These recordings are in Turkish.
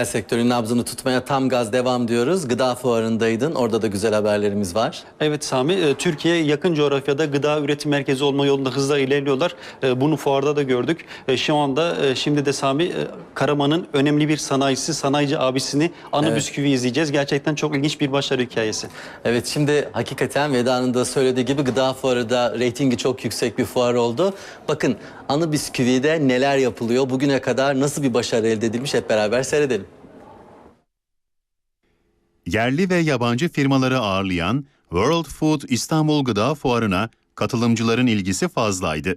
Reel sektörün nabzını tutmaya tam gaz devam diyoruz. Gıda fuarındaydın. Orada da güzel haberlerimiz var. Evet Sami, e, Türkiye yakın coğrafyada gıda üretim merkezi olma yolunda hızla ilerliyorlar. E, Bunu fuarda da gördük. E, Şu anda şimdi de Sami Karaman'ın önemli bir sanayicisi, sanayici abisini Anı Bisküvi izleyeceğiz. Gerçekten çok ilginç bir başarı hikayesi. Evet şimdi hakikaten Veda'nın da söylediği gibi gıda fuarı da reytingi çok yüksek bir fuar oldu. Bakın Anı Bisküvi'de neler yapılıyor, bugüne kadar nasıl bir başarı elde edilmiş hep beraber seyredelim. Yerli ve yabancı firmaları ağırlayan World Food İstanbul Gıda Fuarı'na katılımcıların ilgisi fazlaydı.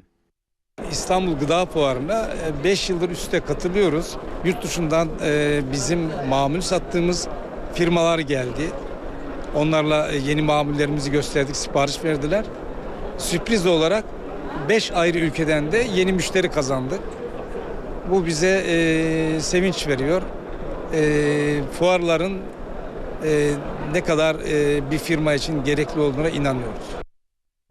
İstanbul Gıda Fuarı'na 5 yıldır üste katılıyoruz. Yurt dışından e, bizim mamul sattığımız firmalar geldi. Onlarla e, yeni mamullerimizi gösterdik, sipariş verdiler. Sürpriz olarak 5 ayrı ülkeden de yeni müşteri kazandık. Bu bize e, sevinç veriyor. E, fuarların e, ne kadar e, bir firma için gerekli olduğuna inanıyoruz.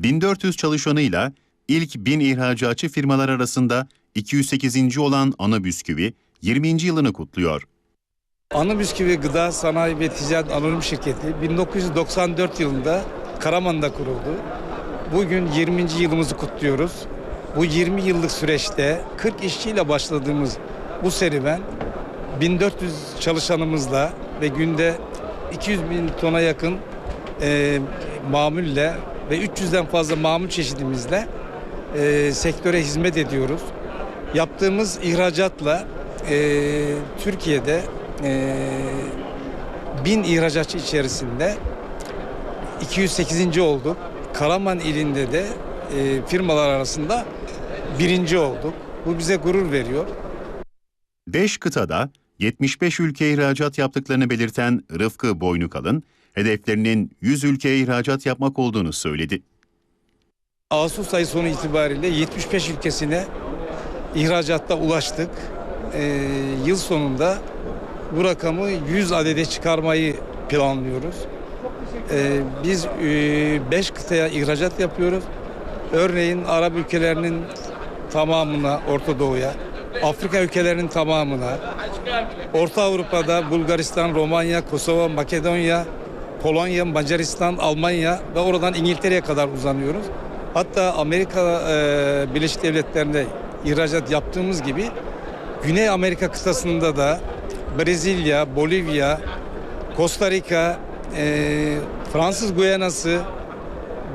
1400 çalışanıyla ilk 1000 ihracatçı firmalar arasında 208. olan Ana Bisküvi 20. yılını kutluyor. Anı Bisküvi Gıda Sanayi ve Ticaret Anonim Şirketi 1994 yılında Karaman'da kuruldu. Bugün 20. yılımızı kutluyoruz. Bu 20 yıllık süreçte 40 işçiyle başladığımız bu serüven 1400 çalışanımızla ve günde 200 bin tona yakın e, mamulle ve 300'den fazla mamul çeşidimizle e, sektöre hizmet ediyoruz. Yaptığımız ihracatla e, Türkiye'de e, bin ihracatçı içerisinde 208. olduk. Karaman ilinde de e, firmalar arasında birinci olduk. Bu bize gurur veriyor. 5 kıtada 75 ülkeye ihracat yaptıklarını belirten Rıfkı Boynukalın, hedeflerinin 100 ülkeye ihracat yapmak olduğunu söyledi. Ağustos ayı sonu itibariyle 75 ülkesine ihracatta ulaştık. Ee, yıl sonunda bu rakamı 100 adede çıkarmayı planlıyoruz. Ee, biz 5 kıtaya ihracat yapıyoruz. Örneğin Arap ülkelerinin tamamına, Orta Doğu'ya, Afrika ülkelerinin tamamına, Orta Avrupa'da Bulgaristan, Romanya, Kosova, Makedonya, Polonya, Macaristan, Almanya ve oradan İngiltere'ye kadar uzanıyoruz. Hatta Amerika e, Birleşik Devletleri'nde ihracat yaptığımız gibi Güney Amerika kıtasında da Brezilya, Bolivya, Costa Rica, e, Fransız Guyanası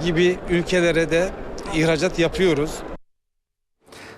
gibi ülkelere de ihracat yapıyoruz.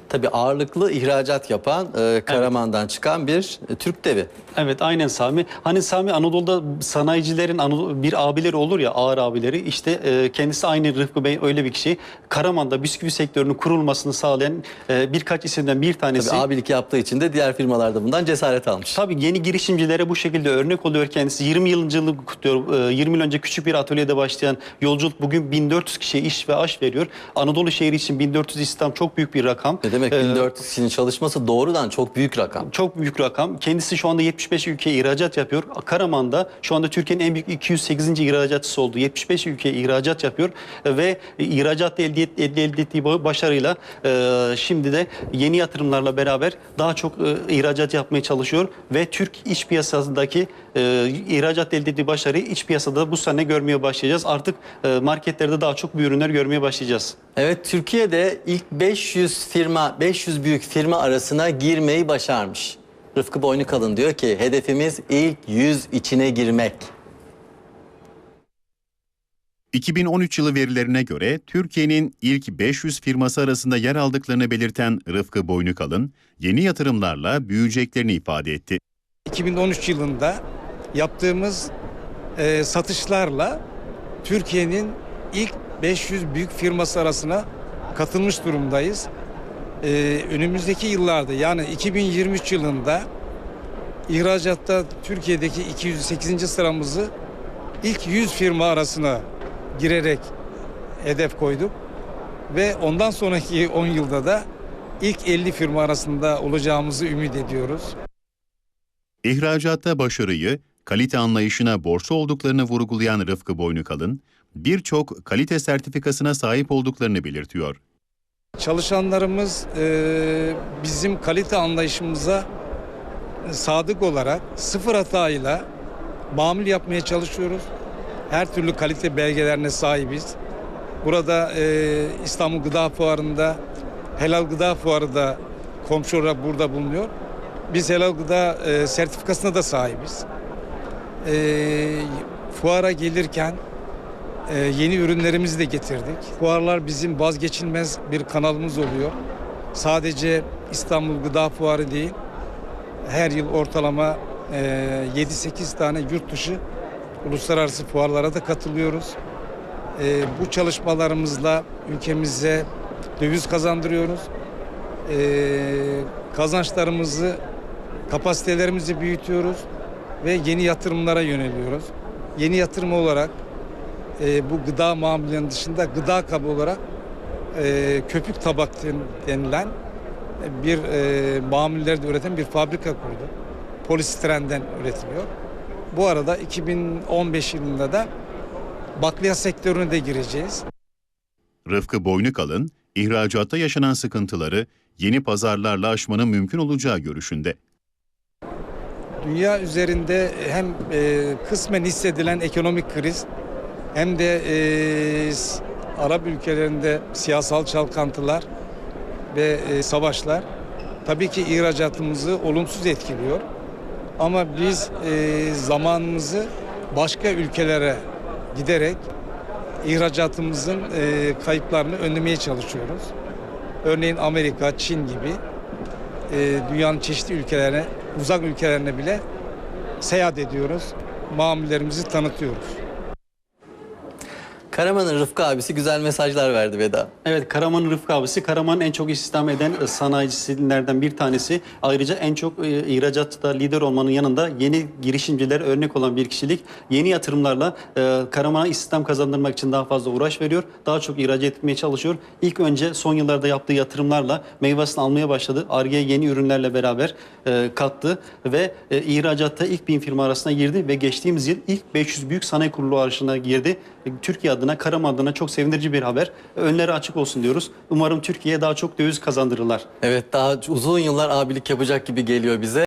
Tabii ağırlıklı ihracat yapan e, Karaman'dan çıkan bir e, Türk devi. Evet aynen Sami. Hani Sami Anadolu'da sanayicilerin Anadolu, bir abileri olur ya ağır abileri. İşte e, kendisi aynı Rıfkı Bey öyle bir kişi. Karaman'da bisküvi sektörünün kurulmasını sağlayan e, birkaç isimden bir tanesi. Tabii abilik yaptığı için de diğer firmalar da bundan cesaret almış. Tabii yeni girişimcilere bu şekilde örnek oluyor kendisi. 20 yılını kutluyor. Ee, 20 yıl önce küçük bir atölyede başlayan yolculuk bugün 1400 kişiye iş ve aş veriyor. Anadolu şehri için 1400 istihdam çok büyük bir rakam. Ne demek Ee, 1400 kişinin çalışması doğrudan çok büyük rakam. çok büyük rakam. Kendisi şu anda 75 ülkeye ihracat yapıyor. Karaman'da şu anda Türkiye'nin en büyük 208. ihracatçısı oldu. 75 ülkeye ihracat yapıyor Ee, ve ihracatta elde, elde, elde ettiği başarıyla e, şimdi de yeni yatırımlarla beraber daha çok e, ihracat yapmaya çalışıyor ve Türk iç piyasasındaki e, ihracat elde ettiği başarıyı iç piyasada bu sene görmeye başlayacağız. Artık marketlerde daha çok bu ürünler görmeye başlayacağız. Evet Türkiye'de ilk 500 firma, 500 büyük firma arasına girmeyi başarmış. Rıfkı Boynukalın diyor ki hedefimiz ilk 100 içine girmek. 2013 yılı verilerine göre Türkiye'nin ilk 500 firması arasında yer aldıklarını belirten Rıfkı Boynukalın, yeni yatırımlarla büyüyeceklerini ifade etti. 2013 yılında yaptığımız e, satışlarla Türkiye'nin ilk 500 büyük firması arasına katılmış durumdayız. E, önümüzdeki yıllarda yani 2023 yılında ihracatta Türkiye'deki 208. sıramızı ilk 100 firma arasına girerek hedef koyduk. Ve ondan sonraki 10 yılda da ilk 50 firma arasında olacağımızı ümit ediyoruz. İhracatta başarıyı, kalite anlayışına borçlu olduklarını vurgulayan Rıfkı Boynukalın, birçok kalite sertifikasına sahip olduklarını belirtiyor. Çalışanlarımız e, bizim kalite anlayışımıza sadık olarak sıfır hatayla mamul yapmaya çalışıyoruz. Her türlü kalite belgelerine sahibiz. Burada e, İstanbul Gıda Fuarı'nda Helal Gıda Fuarı da komşu olarak burada bulunuyor. Biz helal gıda e, sertifikasına da sahibiz. E, fuara gelirken e, yeni ürünlerimizi de getirdik. Fuarlar bizim vazgeçilmez bir kanalımız oluyor. Sadece İstanbul Gıda Fuarı değil, her yıl ortalama e, 7-8 tane yurt dışı uluslararası fuarlara da katılıyoruz. E, bu çalışmalarımızla ülkemize döviz kazandırıyoruz. E, kazançlarımızı, kapasitelerimizi büyütüyoruz ve yeni yatırımlara yöneliyoruz. Yeni yatırım olarak e, bu gıda mamullerinin dışında gıda kabı olarak e, köpük tabak den- denilen bir e, mamulleri üreten bir fabrika kurdu. Polistirenden üretiliyor. Bu arada 2015 yılında da bakliyat sektörüne de gireceğiz. Rıfkı Boynukalın, ihracatta yaşanan sıkıntıları yeni pazarlarla aşmanın mümkün olacağı görüşünde. Dünya üzerinde hem e, kısmen hissedilen ekonomik kriz hem de e, Arap ülkelerinde siyasal çalkantılar ve e, savaşlar tabii ki ihracatımızı olumsuz etkiliyor. Ama biz e, zamanımızı başka ülkelere giderek ihracatımızın e, kayıplarını önlemeye çalışıyoruz. Örneğin Amerika, Çin gibi e, dünyanın çeşitli ülkelerine, uzak ülkelerine bile seyahat ediyoruz. Mamullerimizi tanıtıyoruz. Karaman'ın Rıfkı abisi güzel mesajlar verdi Veda. Evet Karaman Rıfkı abisi Karaman'ın en çok istihdam eden sanayicisilerden bir tanesi. Ayrıca en çok e, ihracatta lider olmanın yanında yeni girişimcilere örnek olan bir kişilik. Yeni yatırımlarla e, Karaman'a istihdam kazandırmak için daha fazla uğraş veriyor. Daha çok ihraç etmeye çalışıyor. İlk önce son yıllarda yaptığı yatırımlarla meyvesini almaya başladı. Arge'ye yeni ürünlerle beraber e, kattı ve e, ihracatta ilk bin firma arasına girdi ve geçtiğimiz yıl ilk 500 büyük sanayi kurulu arasına girdi. Türkiye adına, Karaman adına çok sevindirici bir haber. Önleri açık olsun diyoruz. Umarım Türkiye'ye daha çok döviz kazandırırlar. Evet daha uzun yıllar abilik yapacak gibi geliyor bize.